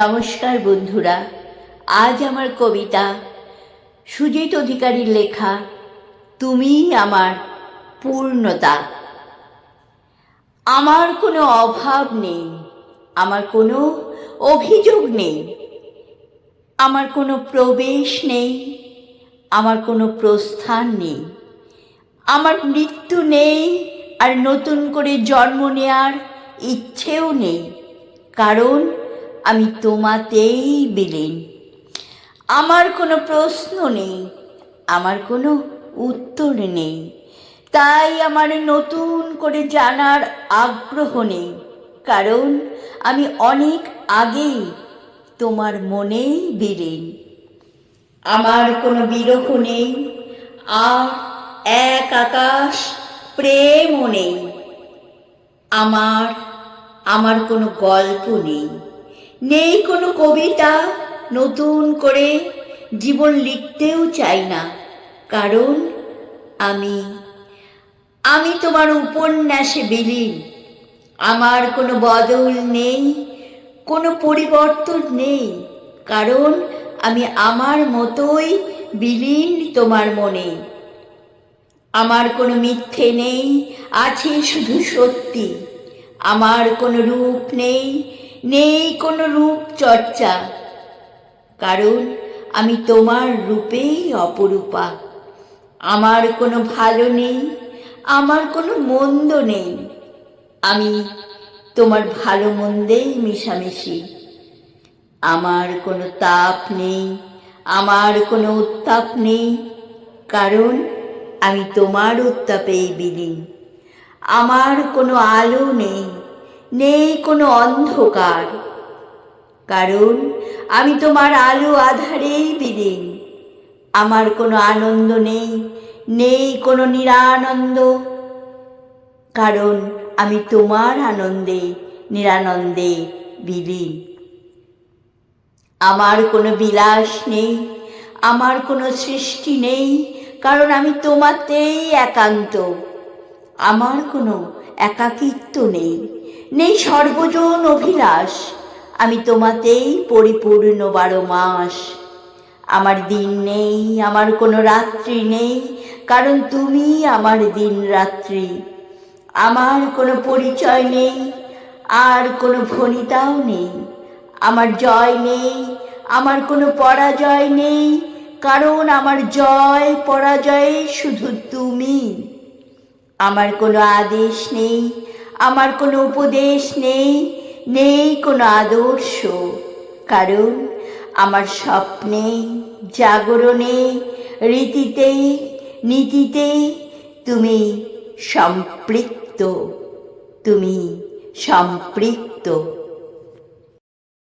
নমস্কার বন্ধুরা, আজ আমার কবিতা সুজিত অধিকারীর লেখা তুমি আমার পূর্ণতা। আমার কোনো অভাব নেই, আমার কোনো অভিযোগ নেই, আমার কোনো প্রবেশ নেই, আমার কোনো প্রস্থান নেই। আমার মৃত্যু নেই আর নতুন করে জন্ম নেয়ার ইচ্ছেও নেই, কারণ আমি তোমাতেই বিলীন। আমার কোনো প্রশ্ন নেই, আমার কোনো উত্তর নেই। তাই আমার নতুন করে জানার আগ্রহ নেই, কারণ আমি অনেক আগেই তোমার মনেই বিলীন। আমার কোনো বিরহ নেই আর এক আকাশ প্রেমও নেই। আমার আমার কোনো গল্প নেই। নেই কোনো কবিতা নতুন করে জীবন লিখতেও চাই না। কারণ আমি আমি তোমার উপন্যাসে বিলীন। আমার কোনো বদল নেই, কোনো পরিবর্তন নেই। কারণ আমি আমার মতোই বিলীন তোমার মনে। আমার কোনো মিথ্যে নেই, আছে শুধু সত্যি। আমার কোনো রূপ নেই নেই কোনো রূপ চর্চা। কারণ আমি তোমার রূপেই অপরূপা। আমার কোনো ভালো নেই, আমার কোনো মন্দ নেই। আমি তোমার ভালো মন্দেই মিশামিশি। আমার কোনো তাপ নেই, আমার কোনো উত্তাপ নেই। কারণ আমি তোমার উত্তাপেই বিলীন। আমার কোনো আলো নেই নেই কোনো অন্ধকার। কারণ আমি তোমার আলো আধারেই বিলীন। আমার কোনো আনন্দ নেই নেই কোনো নিরানন্দ। কারণ আমি তোমার আনন্দে, নিরানন্দে বিলীন। আমার কোনো বিলাস নেই, আমার কোনো সৃষ্টি নেই, কারণ আমি তোমাতেই একান্ত। আমার কোনো একাকিত্ব নেই। নেই সর্বজন অভিলাষ। আমি তোমাতেই পরিপূর্ণ বারো মাস। আমার দিন নেই, আমার কোনো রাত্রি নেই, কারণ তুমি আমার দিন রাত্রি। আমার কোনো পরিচয় নেই, আর কোনো ভনিতাও নেই। আমার জয় নেই, আমার কোনো পরাজয় নেই, কারণ আমার জয়, পরাজয়ে শুধু তুমি। আমার কোনো আদেশ নেই, আমার কোনো উপদেশ নেই নেই কোনো আদর্শ। কারণ আমার স্বপ্নে, জাগরণে রীতিতে নীতিতে তুমি সম্পৃক্ত তুমি সম্পৃক্ত।